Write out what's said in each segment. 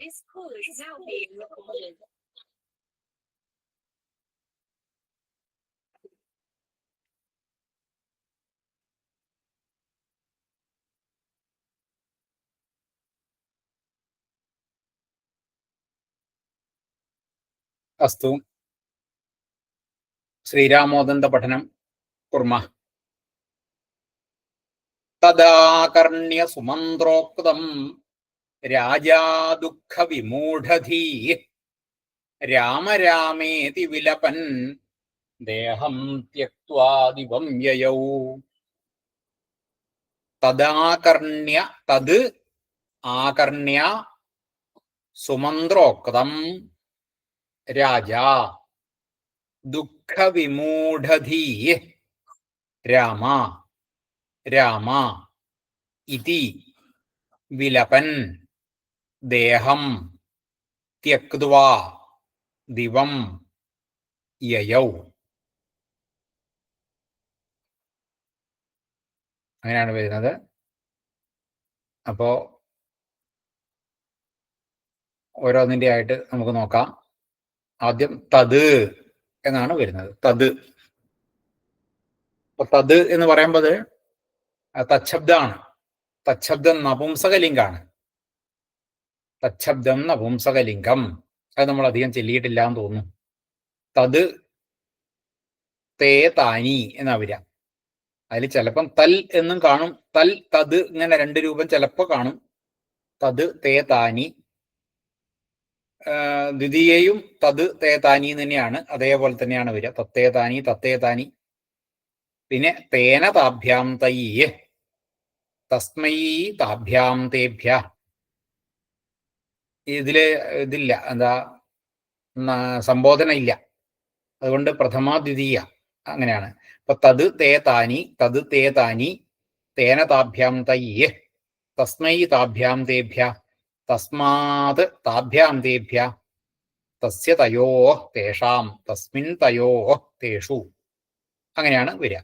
This call is now being recorded. അസ്തു. ശ്രീരാമോദന്ത പഠനം കുർമ്മ തദാകർണ്യ സുമന്ത്രോക്തം. രാജാദുഃഖവിമൂഢധീ. രാമരാമേതി വിലപൻ. ദേഹം ദിവം യയൗ. തദാകർണ്യ തത് ആകർണ്യ സുമന്ത്രോക്തം. രാജാ ദുഃഖവിമൂഢധീ. രാമ രാമ ഇതി വിലപൻ. ദേഹം ത്യക്വാ ദിവം യയൗ. അങ്ങനെയാണ് വരുന്നത്. അപ്പോ ഓരോന്നിന്റെ ആയിട്ട് നമുക്ക് നോക്കാം. ആദ്യം തത് എന്നാണ് വരുന്നത്. തത്. അപ്പൊ തത് എന്ന് പറയുമ്പോൾ തച്ഛബ്ദമാണ് തച്ഛബ്ദം നപുംസകലിംഗാണ്. തച്ഛബ്ദം നപുംസകലിംഗം അത് നമ്മൾ അധികം ചെല്ലിയിട്ടില്ല എന്ന് തോന്നുന്നു. തത് തേ താനി എന്നാ വരിക. അതിൽ ചിലപ്പം തൽ എന്നും കാണും. തൽ തത് ഇങ്ങനെ രണ്ട് രൂപം ചിലപ്പോൾ കാണും. തത് തേ താനി. ദ്വിതീയയും തത് തേ താനി തന്നെയാണ്. അതേപോലെ തന്നെയാണ് വരിക. തത്തേ താനി തത്തേ താനി. പിന്നെ തേന താഭ്യാം തയ്യേ തസ്മൈ താഭ്യാം തേഭ്യ. ഇതിൽ ഇതില്ല. എന്താ സംബോധന ഇല്ല. അതുകൊണ്ട് പ്രഥമ ദ്വിതീയ അങ്ങനെയാണ്. അപ്പൊ തത് തേ താനി തത് തേ താനി തേന താഭ്യാം തയ്യ് തസ്മൈ താഭ്യാം തേഭ്യ തസ്മാത് താഭ്യാം തേഭ്യ തസ്യ തയോ തേഷാം തസ്മിൻ തയോ തേഷു. അങ്ങനെയാണ് വരിക.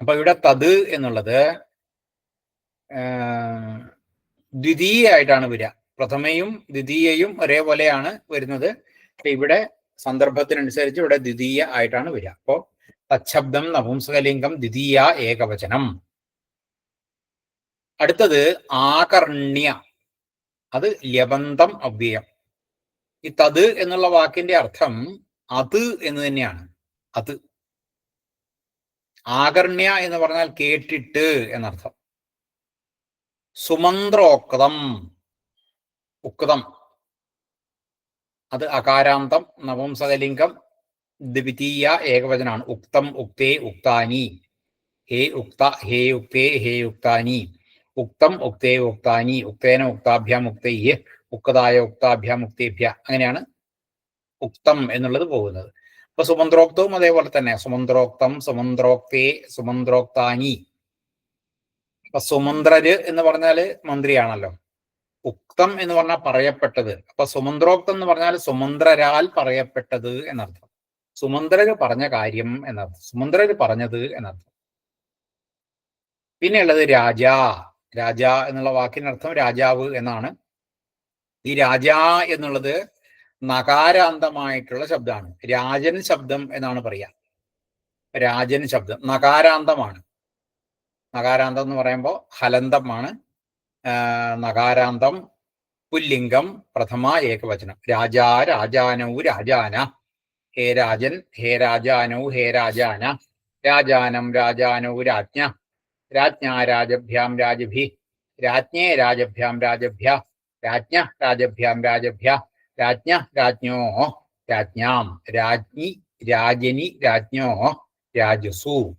അപ്പൊ ഇവിടെ തത് എന്നുള്ളത് ദ്വിതീയായിട്ടാണ് വരിക. പ്രഥമയും ദ്വിതീയയും ഒരേപോലെയാണ് വരുന്നത്. ഇവിടെ സന്ദർഭത്തിനനുസരിച്ച് ഇവിടെ ദ്വിതീയ ആയിട്ടാണ് വരിക. അപ്പോ തച്ഛബ്ദം നപുംസകലിംഗം ദ്വിതീയ ഏകവചനം. അടുത്തത് ആകർണ്യ. അത് ലബന്ധം അവ്യയം. ഈ തത് എന്നുള്ള വാക്കിന്റെ അർത്ഥം അത് എന്ന് തന്നെയാണ്. അത്. ആകർണ്യ എന്ന് പറഞ്ഞാൽ കേട്ടിട്ട് എന്നർത്ഥം. സുമന്ത്രോക്തം. ഉക്തം. അത് അകാരാന്തം നവംസകലിംഗം ദ്വിതീയ ഏകവചനാണ്. ഉക്തം ഉക്തേ ഉക്താനി. ഹേ ഉക്ത ഹേ ഉക്തേ ഹേ ഉക്താനി. ഉക്തം ഉക്തേ ഉക്താനി. ഉക്തേന ഉക്താഭ്യാം ഉക്തയ്യ ഉക്തായ ഉക്താഭ്യാം ഉക്തേഭ്യ അങ്ങനെയാണ് ഉക്തം എന്നുള്ളത് പോകുന്നത്. അപ്പൊ സുമന്ത്രോക്തവും അതേപോലെ തന്നെ. സുമന്ത്രോക്തം സുമന്ത്രോക്തേ സുമന്ത്രോക്താനി. അപ്പൊ സുമന്ത്രര് എന്ന് പറഞ്ഞാൽ മന്ത്രിയാണല്ലോ. ഉക്തം എന്ന് പറഞ്ഞാൽ പറയപ്പെട്ടത്. അപ്പൊ സുമന്ത്രോക്തം എന്ന് പറഞ്ഞാൽ സുമന്ത്രരാൽ പറയപ്പെട്ടത് എന്നർത്ഥം. സുമന്ത്രര് പറഞ്ഞ കാര്യം എന്നർത്ഥം. സുമന്ത്രര് പറഞ്ഞത് എന്നർത്ഥം. പിന്നെയുള്ളത് രാജ. രാജ എന്നുള്ള വാക്കിനർത്ഥം രാജാവ് എന്നാണ്. ഈ രാജ എന്നുള്ളത് നകാരാന്തമായിട്ടുള്ള ശബ്ദമാണ്. രാജൻ ശബ്ദം എന്നാണ് പറയാ. രാജൻ ശബ്ദം നകാരാന്തമാണ്. നകാരാന്തം എന്ന് പറയുമ്പോൾ ഹലന്തമാണ്. നകാരാന്തം പുല്ലിംഗം പ്രഥമ ഏകവചനം. രാജാ രാജാനൗ രാജാന. ഹേ രാജൻ ഹേ രാജാനൗ ഹേ രാജാന. രാജാനം രാജാനൗ രാജ്ഞ. രാജ്ഞാ രാജഭ്യാം രാജഭി. രാജ്ഞേ രാജഭ്യാം രാജഭ്യ. രാജ്ഞ രാജഭ്യാം രാജഭ്യ. രാജ്ഞ രാജ്ഞോ. രാജ്ഞാം രാജ്ഞി രാജനി രാജ്ഞോ രാജസു.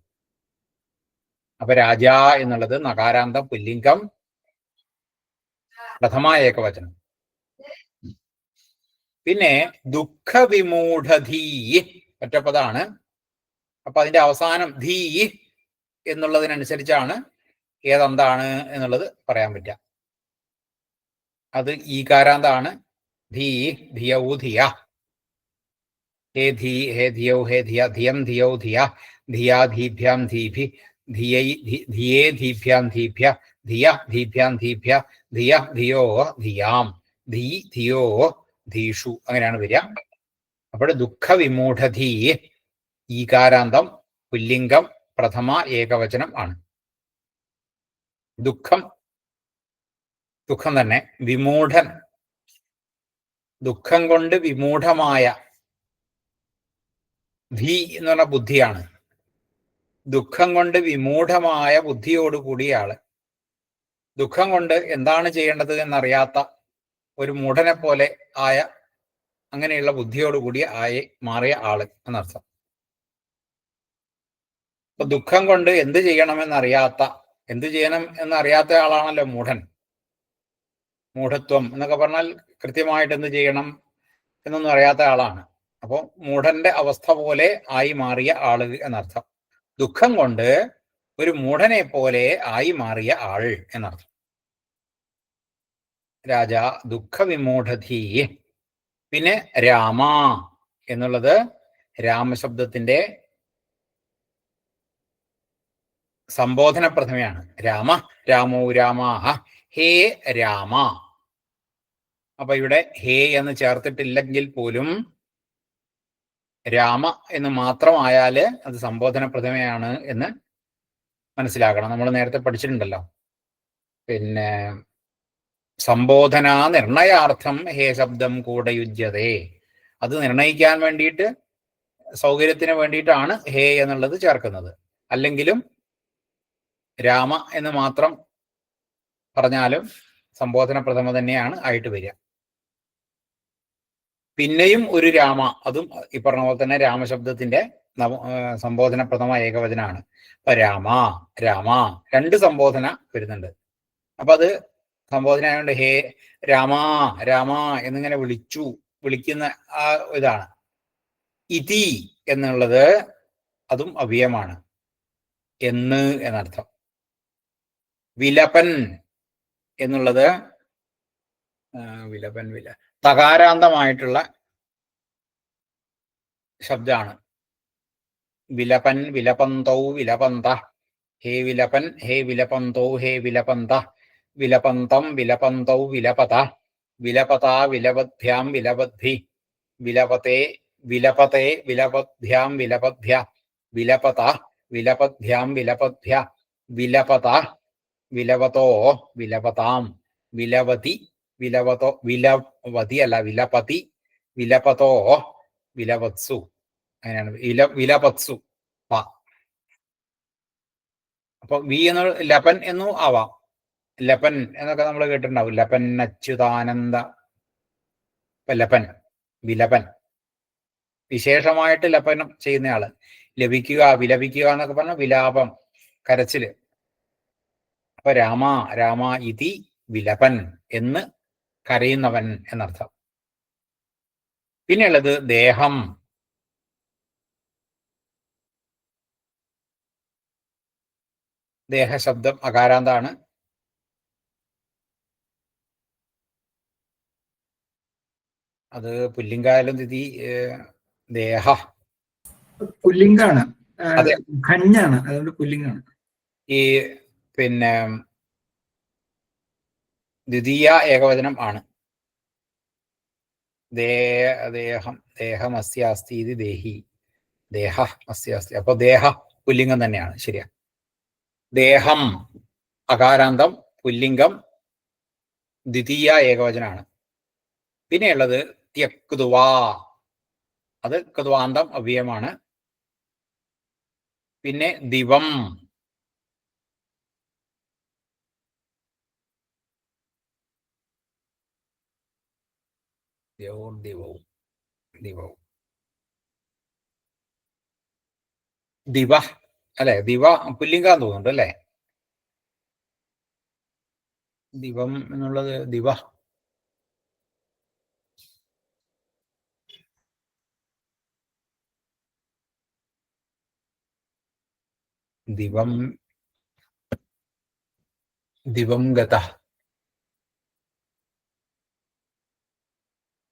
അപ്പൊ രാജ എന്നുള്ളത് നകാരാന്തം പുല്ലിംഗം പ്രഥമ ഏകവചനം. പിന്നെ ദുഃഖവിമൂഢധീ ഒറ്റപ്പതാണ് അപ്പൊ അതിന്റെ അവസാനം ധീ എന്നുള്ളതിനനുസരിച്ചാണ് ഏതെന്താണ് എന്നുള്ളത് പറയാൻ പറ്റുക. അത് ഈകാരാന്താണ്. ധീ ധിയൗ ധിയ. ഹേ ധീ ഹേ ധിയൗ ഹേ ധിയ ധിയം ധിയൗ ധിയ. ധിയാ ധീഭ്യാം ധീഭി ധിയൈ ധിയേ ധീഭ്യാം ധീഭ്യ. ധിയ ധീഭ്യാം ധീഭ്യ ധിയ ധിയോ ധിയാം ധീ ധിയോ ധീഷു അങ്ങനെയാണ് വരിക. അപ്പോൾ ദുഃഖ വിമൂഢധീ ഈകാരാന്തം പുല്ലിംഗം പ്രഥമ ഏകവചനം ആണ്. ദുഃഖം ദുഃഖം തന്നെ വിമൂഢൻ ദുഃഖം കൊണ്ട് വിമൂഢമായ ധീ എന്ന് പറഞ്ഞ ബുദ്ധിയാണ്. ദുഃഖം കൊണ്ട് വിമൂഢമായ ബുദ്ധിയോടുകൂടിയ ആൾ. ദുഃഖം കൊണ്ട് എന്താണ് ചെയ്യേണ്ടത് എന്നറിയാത്ത ഒരു മൂഢനെ പോലെ ആയ അങ്ങനെയുള്ള ബുദ്ധിയോടുകൂടി ആയി മാറിയ ആൾ എന്നർത്ഥം. അപ്പൊ ദുഃഖം കൊണ്ട് എന്ത് ചെയ്യണമെന്നറിയാത്ത എന്ത് ചെയ്യണം എന്നറിയാത്ത ആളാണല്ലോ മൂഢൻ. മൂഢത്വം എന്നൊക്കെ പറഞ്ഞാൽ കൃത്യമായിട്ട് എന്ത് ചെയ്യണം എന്നൊന്നും അറിയാത്ത ആളാണ്. അപ്പോൾ മൂഢന്റെ അവസ്ഥ പോലെ ആയി മാറിയ ആൾ എന്നർത്ഥം. ദുഃഖം കൊണ്ട് ഒരു മൂഢനെ പോലെ ആയി മാറിയ ആൾ എന്നർത്ഥം. രാജ ദുഃഖവിമൂഢധീ പിന്നെ രാമ എന്നുള്ളത് രാമശബ്ദത്തിന്റെ സംബോധന പ്രഥമയാണ്. രാമ രാമോ രാമാഹ ഹേ രാമ. അപ്പൊ ഇവിടെ ഹേ എന്ന് ചേർത്തിട്ടില്ലെങ്കിൽ പോലും രാമ എന്ന് മാത്രമായാൽ അത് സംബോധന പ്രഥമയാണ് എന്ന് മനസ്സിലാക്കണം. നമ്മൾ നേരത്തെ പഠിച്ചിട്ടുണ്ടല്ലോ. പിന്നെ സംബോധന നിർണയാർത്ഥം ഹേ ശബ്ദം കൂടെ യുജ്യതേ അത് നിർണയിക്കാൻ വേണ്ടിയിട്ട് സൗകര്യത്തിന് വേണ്ടിയിട്ടാണ് ഹേ എന്നുള്ളത് ചേർക്കുന്നത്. അല്ലെങ്കിലും രാമ എന്ന് മാത്രം പറഞ്ഞാലും സംബോധന പ്രഥമ തന്നെയാണ് ആയിട്ട് വരിക. പിന്നെയും ഒരു രാമ അതും ഈ പറഞ്ഞ പോലെ തന്നെ രാമശബ്ദത്തിന്റെ സംബോധന പ്രഥമ ഏകവചനാണ്. അപ്പൊ രാമ രാമ രണ്ട് സംബോധന വരുന്നുണ്ട്. അപ്പൊ അത് സംബോധന ആയതുകൊണ്ട് ഹേ രാമാ രാമാ എന്നിങ്ങനെ വിളിച്ചു വിളിക്കുന്ന ആ ഇതാണ്. ഇതി എന്നുള്ളത് അതും അവ്യയമാണ് എന്ന് എന്നർത്ഥം. വിലപൻ എന്നുള്ളത് വിലപൻ വില തകാരാന്തമായിട്ടുള്ള ശബ്ദമാണ് വിലപൻ വിലപന്തൗ വിലപന്ത. ഹേ വിലപൻ ഹേ വിലപന്തൗ ഹേ വിലപന്ത. വിലപന്തം വിലപന്തൗ വിലപത. വിലപത വിലപദ്ഭ്യാം വിലപദ്ഭി വിലപത്തെ വിലപത്തെ വിലപദ്ഭ്യാം വിലപദ്ധ്യ. വിലപത വിലപദ്ഭ്യാം വിലപദ്ധ്യ. വിലപത വിലവതോ വിലപതാം. വിലവതി വിലവതോ വിലവതി അല്ല വിലപതി. വിലപതോ വിലവത്സു. അങ്ങനെയാണ്. വില വിലപത്സു. പ. അപ്പൊ വി എന്ന് ലപൻ എന്നു ആവാം. ലപൻ എന്നൊക്കെ നമ്മൾ കേട്ടിട്ടുണ്ടാവും. ലപൻ അച്യുതാനന്ദ ലപ്പൻ ലപൻ വിലപൻ. വിശേഷമായിട്ട് ലപനം ചെയ്യുന്നയാൾ. ലഭിക്കുക വിലപിക്കുക എന്നൊക്കെ പറഞ്ഞ വിലാപം കരച്ചിൽ. അപ്പൊ രാമ രാമ ഇതി വിലപൻ എന്ന് കരയുന്നവൻ എന്നർത്ഥം. പിന്നെയുള്ളത് ദേഹം. ദേഹശബ്ദം അകാരാന്താണ്. അത് പുല്ലിങ്കായാലും തിഥി ദേഹ. പുല്ലിംഗാണ്. ഖഞ്ഞാണ്. അതുകൊണ്ട് പുല്ലിംഗാണ് ഈ പിന്നെ ദ്വിതീയ ഏകവചനം ആണ്. ദേഹം ദേഹം അസ്യാസ്തി ഇത് ദേഹി. ദേഹ അസ്യാസ്തി. അപ്പൊ ദേഹ പുല്ലിംഗം തന്നെയാണ്. ശരിയാ. ദേഹം അകാരാന്തം പുല്ലിംഗം ദ്വിതീയ ഏകവചനാണ്. പിന്നെയുള്ളത് ത്യക്തുവാ അത് കൃത്വാന്തം അവ്യയമാണ്. പിന്നെ ദിവം. ദിവവും ദിവവും ദിവ. അല്ലെ? ദിവ പുല്ലിംഗ തോന്നുന്നുണ്ട് അല്ലെ? ദിവം എന്നുള്ളത് ദിവ. ദിവം ദിവം ഗത.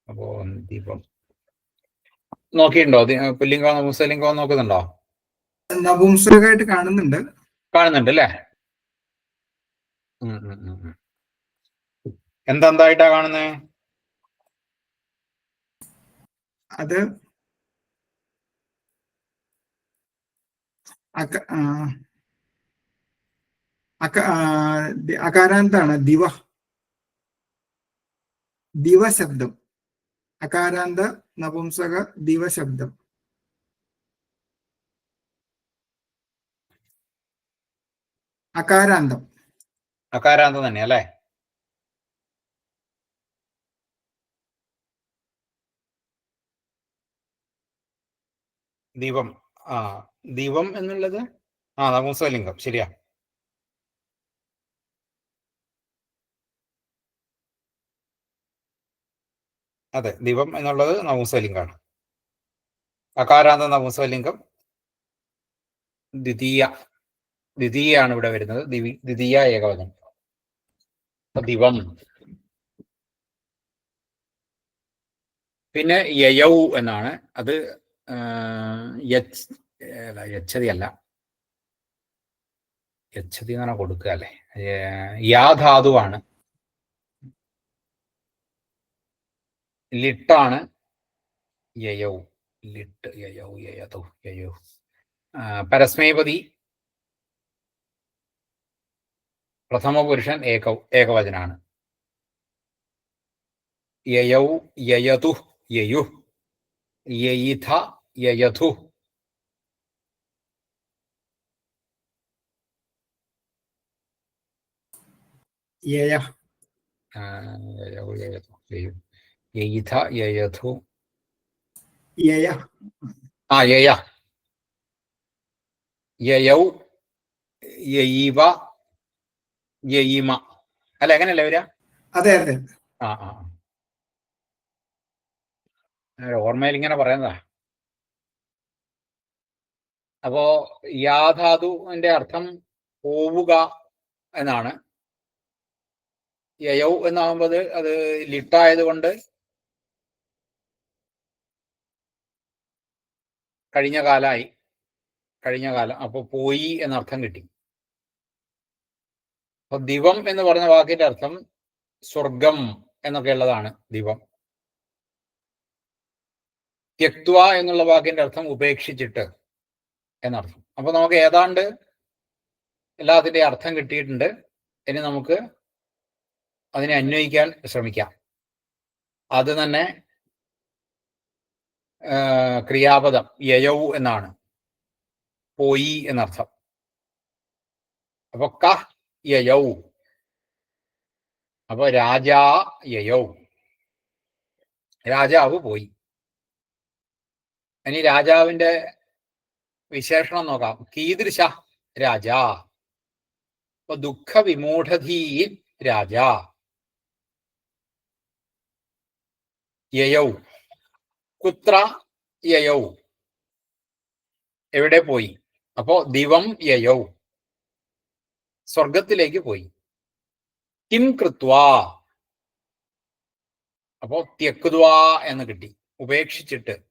അപ്പോ ദിവം. നോക്കിയിട്ടുണ്ടോ? പുല്ലിംഗോ നപുംസലിംഗോ നോക്കുന്നുണ്ടോ? നപുംസലമായിട്ട് കാണുന്നുണ്ട്. കാണുന്നുണ്ട് അല്ലേ? എന്തെന്തായിട്ടാ കാണുന്നത് അത് അകാരാന്താണ് ദിവ. ദിവശബ്ദം. അകാരാന്ത നപുംസക ദിവശബ്ദം. അകാരാന്തം. അകാരാന്തം തന്നെ അല്ലേ? ദീപം. ആ ദീപം എന്നുള്ളത്? ആ നപുംസകലിംഗം ശരിയാ. അതെ ദീപം എന്നുള്ളത് നപുംസകലിംഗമാണ് അകാരാന്ത നപുംസകലിംഗം ദ്വിതീയ. ദ്വിതീയാണ് ഇവിടെ വരുന്നത്. ദിവി- ദ്വിതീയ ഏകവചനം. ദിവം പിന്നെ യയൗ എന്നാണ്. അത് അല്ല, യച്ഛതി എന്ന് പറഞ്ഞാൽ കൊടുക്കുക അല്ലേ? യാധാതുവാണ്. ലിട്ടാണ്. യയൗ. ലിട്ട് യയൗ യയതൗ യയൗ. പരസ്മൈപതി. പ്രഥമ പുരുഷൻ ഏക ഏകവചനാണ്. യയൗ യയതു യയു യയിഥ യയഥു യയ ആ, യയൗ ആ യയ യയൗ യയിവ യയിമ അല്ല എങ്ങനെയല്ലേ വരിക അതെ അതെ ആ ആ. ഓർമ്മയിൽ ഇങ്ങനെ പറയുന്നതാ അപ്പോ യാധാതുവിന്റെ അർത്ഥം പോവുക എന്നാണ്. യയൗ എന്നാകുമ്പോൾ അത് ലിട്ടായത് കൊണ്ട് കഴിഞ്ഞ കാലായി. കഴിഞ്ഞ കാലം. അപ്പൊ പോയി എന്നർത്ഥം കിട്ടി. അപ്പൊ ദിവം എന്ന് പറഞ്ഞ വാക്കിന്റെ അർത്ഥം സ്വർഗം എന്നൊക്കെ ഉള്ളതാണ് ദിവം. ത്യക്വ എന്നുള്ള വാക്കിന്റെ അർത്ഥം ഉപേക്ഷിച്ചിട്ട് എന്നർത്ഥം. അപ്പൊ നമുക്ക് ഏതാണ്ട് എല്ലാത്തിന്റെ അർത്ഥം കിട്ടിയിട്ടുണ്ട്. ഇനി നമുക്ക് അതിനെ അന്വയിക്കാൻ ശ്രമിക്കാം. അത് തന്നെ ക്രിയാപദം യയൗ എന്നാണ്. പോയി എന്നർത്ഥം. അപ്പൊ ക യയൗ. അപ്പൊ രാജാ യയൗ. രാജാവ് പോയി. ഇനി രാജാവിന്റെ വിശേഷണം നോക്കാം. കീദൃശ രാജ. ദുഃഖ വിമൂഢധീ രാജ. യയൗ. കുത്ര യയൗ. എവിടെ പോയി? അപ്പോ ദിവം യയൗ. സ്വർഗത്തിലേക്ക് പോയി. കിം കൃത്വാ. അപ്പോ ത്യക്വാ എന്ന് കിട്ടി. ഉപേക്ഷിച്ചിട്ട്.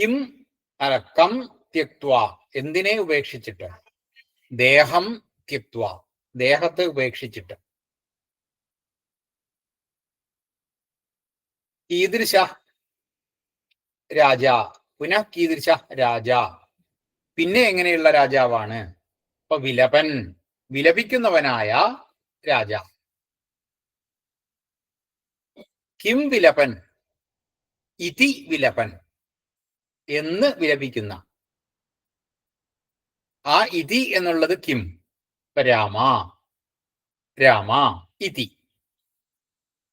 കിം അല്ല കം തിക്വ എന്തിനെ ഉപേക്ഷിച്ചിട്ട്? ദേഹം തിക്വ ദേഹത്തെ ഉപേക്ഷിച്ചിട്ട്. കീദൃശ രാജ. പുനഃ കീദൃശ രാജ. പിന്നെ എങ്ങനെയുള്ള രാജാവാണ്? ഇപ്പൊ വിലപൻ. വിലപിക്കുന്നവനായ രാജ. കിം വിലപൻ. ഇതി വിലപൻ. എന്ന് വിലപിക്കുന്ന. ആ ഇതി എന്നുള്ളത് കിം? രാമ. രാമ ഇതി.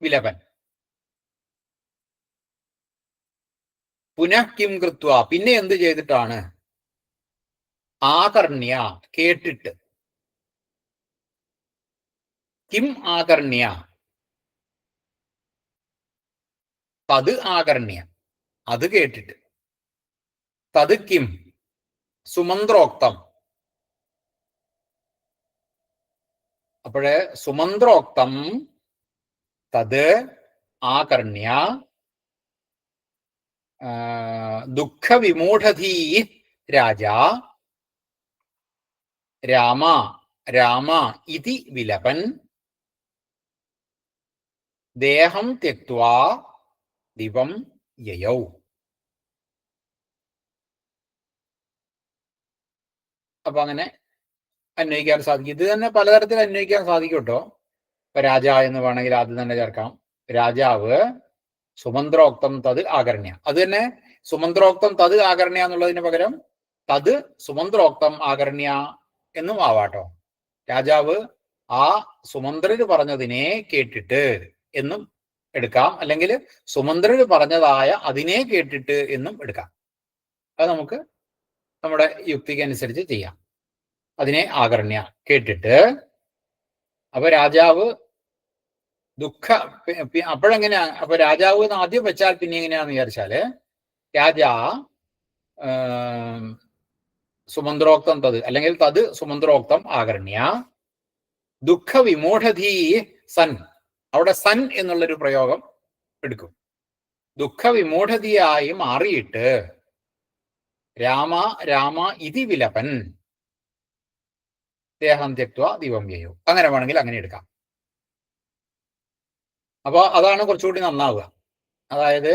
വിലപൻ. പുനഃ കിം കൃത്വ. പിന്നെ എന്ത് ചെയ്തിട്ടാണ്? ആകർണ്യ കേട്ടിട്ട്. കിം ആകർണ്യ. അത് ആകർണ്യ. അത് കേട്ടിട്ട്. തത് കിം സുമന്ത്രോക്തം. അപ്പോഴേ സുമന്ത്രോക്തം തത് ആകർണ്യ ദുഃഖവിമൂഢധീ രാജ രാമ രാമ ഇതി വിലപൻ ദേഹം ത്യക്വാ ദിവം യയൗ. അപ്പൊ അങ്ങനെ അന്വയിക്കാൻ സാധിക്കും. ഇത് തന്നെ പലതരത്തിൽ അന്വയിക്കാൻ സാധിക്കും കേട്ടോ ഇപ്പൊ രാജ എന്ന് വേണമെങ്കിൽ ആദ്യം തന്നെ ചേർക്കാം. രാജാവ് സുമന്ത്രോക്തം തത് ആകർണ്യ. അത് തന്നെ സുമന്ത്രോക്തം തത് ആകർണ്യ എന്നുള്ളതിന് പകരം തത് സുമന്ത്രോക്തം ആകർണ്യ എന്നും ആവാട്ടോ രാജാവ് ആ സുമന്ത്രര് പറഞ്ഞതിനെ കേട്ടിട്ട് എന്നും എടുക്കാം. അല്ലെങ്കിൽ സുമന്ത്രര് പറഞ്ഞതായ അതിനെ കേട്ടിട്ട് എന്നും എടുക്കാം. അത് നമുക്ക് നമ്മുടെ യുക്തിക്ക് അനുസരിച്ച് ചെയ്യാം. അതിനെ ആകർണ്യ കേട്ടിട്ട് അപ്പൊ രാജാവ് ദുഃഖ അപ്പോഴെങ്ങനെയാ അപ്പൊ രാജാവ് എന്ന് ആദ്യം വെച്ചാൽ പിന്നെ എങ്ങനെയാന്ന് വിചാരിച്ചാൽ രാജാ സുമന്ത്രോക്തം തത് അല്ലെങ്കിൽ തത് സുമന്ത്രോക്തം ആകർണ്യ ദുഃഖ വിമൂഢധീ സൻ അവിടെ സൻ എന്നുള്ളൊരു പ്രയോഗം എടുക്കും. ദുഃഖ വിമൂഢതയായി മാറിയിട്ട് രാമ രാമ ഇതി വിലപൻ. ദേഹം തെക്വ ദീപം ചെയ്യൂ അങ്ങനെ വേണമെങ്കിൽ അങ്ങനെ എടുക്കാം. അപ്പൊ അതാണ് കുറച്ചുകൂടി നന്നാവുക. അതായത്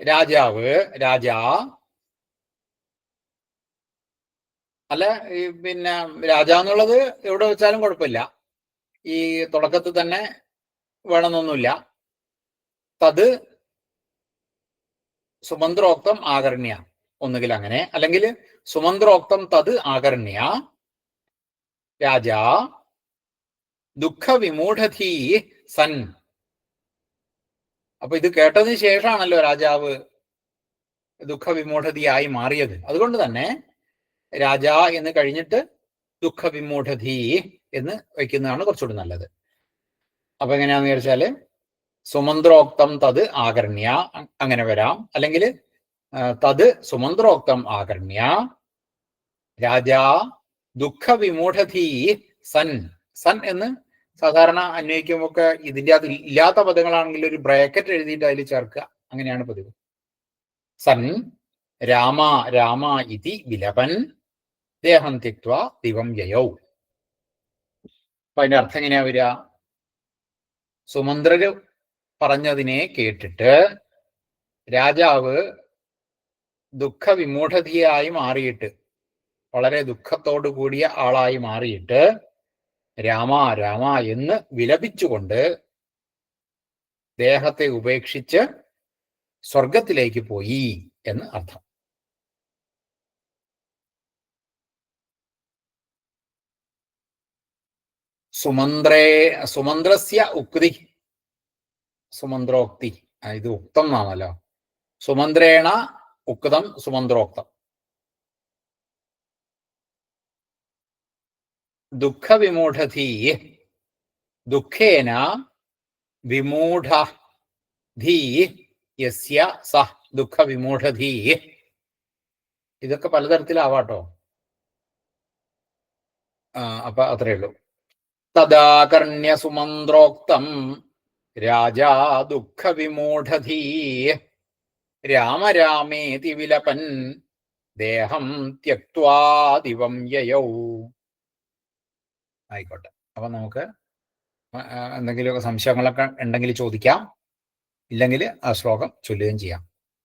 രാജാവ് രാജാ. അല്ല ഈ പിന്നെ രാജ എന്നുള്ളത് എവിടെ വെച്ചാലും കുഴപ്പമില്ല. ഈ തുടക്കത്തിൽ തന്നെ വേണമെന്നൊന്നുമില്ല. തത് സുമന്ത്രോക്തം ആകർണ്യ. ഒന്നുകിൽ അങ്ങനെ അല്ലെങ്കിൽ സുമന്ത്രോക്തം തത് ആകർണ്യ രാജ ദുഃഖവിമൂഢീ സൻ. അപ്പൊ ഇത് കേട്ടതിന് ശേഷമാണല്ലോ രാജാവ് ദുഃഖ വിമൂഢതയായി മാറിയത്. അതുകൊണ്ട് തന്നെ രാജ എന്ന് കഴിഞ്ഞിട്ട് ദുഃഖ വിമൂഢധീ എന്ന് വയ്ക്കുന്നതാണ് കുറച്ചുകൂടി നല്ലത്. അപ്പൊ എങ്ങനെയാന്ന് വിചാരിച്ചാൽ സുമന്ത്രോക്തം തത് ആകർണ്യ അങ്ങനെ വരാം. അല്ലെങ്കിൽ തത് സുമന്ത്രോക്തം ആകർണ്യ രാജാ ദുഃഖ വിമൂഢധീ സൻ. സൻ എന്ന് സാധാരണ അന്വയിക്കുമ്പോൾ ഇതിന്റെ അത് ഇല്ലാത്ത പദങ്ങളാണെങ്കിൽ ഒരു ബ്രാക്കറ്റ് എഴുതിയിട്ട് അതിൽ ചേർക്കുക. അങ്ങനെയാണ് പതിവ്. സൻ രാമ രാമ ഇതി വിലപൻ. ദേഹം തിക്വ ദിവം യയൗ. അപ്പൊ അതിന്റെ അർത്ഥം എങ്ങനെയാ വരിക? സുമന്ത്രര് പറഞ്ഞതിനെ കേട്ടിട്ട് രാജാവ് ദുഃഖ വിമൂഢതയായി മാറിയിട്ട് വളരെ ദുഃഖത്തോടു കൂടിയ ആളായി മാറിയിട്ട് രാമ രാമ എന്ന് വിലപിച്ചുകൊണ്ട് ദേഹത്തെ ഉപേക്ഷിച്ച് സ്വർഗത്തിലേക്ക് പോയി എന്ന് അർത്ഥം. സുമന്ത്രേ സുമന്ത്രസ്യ ഉക്തി സുമന്ത്രോക്തി. ഇത് ഉക്തം എന്നാണല്ലോ സുമന്ത്രേണ ഉക്തം സുമന്ത്രോക്തം ദുഃഖവിമൂഢധീ ദുഃഖേന വിമൂഢ ധീ യസ്യ സ ദുഃഖവിമൂഢധീ ഇതൊക്കെ പലതരത്തിലാവാട്ടോ. അപ്പൊ അത്രേ ഉള്ളൂ. തദാകർണ്യ സുമന്ത്രോക്തം. രാജാ ദുഃഖവിമൂഢധീ രാമരാമേതി വിലപൻ. ദേഹം ദിവം യയൗ. ആയിക്കോട്ടെ. അപ്പൊ നമുക്ക് എന്തെങ്കിലുമൊക്കെ സംശയങ്ങളൊക്കെ ഉണ്ടെങ്കിൽ ചോദിക്കാം. ഇല്ലെങ്കിൽ ആ ശ്ലോകം ചൊല്ലുകയും ചെയ്യാം.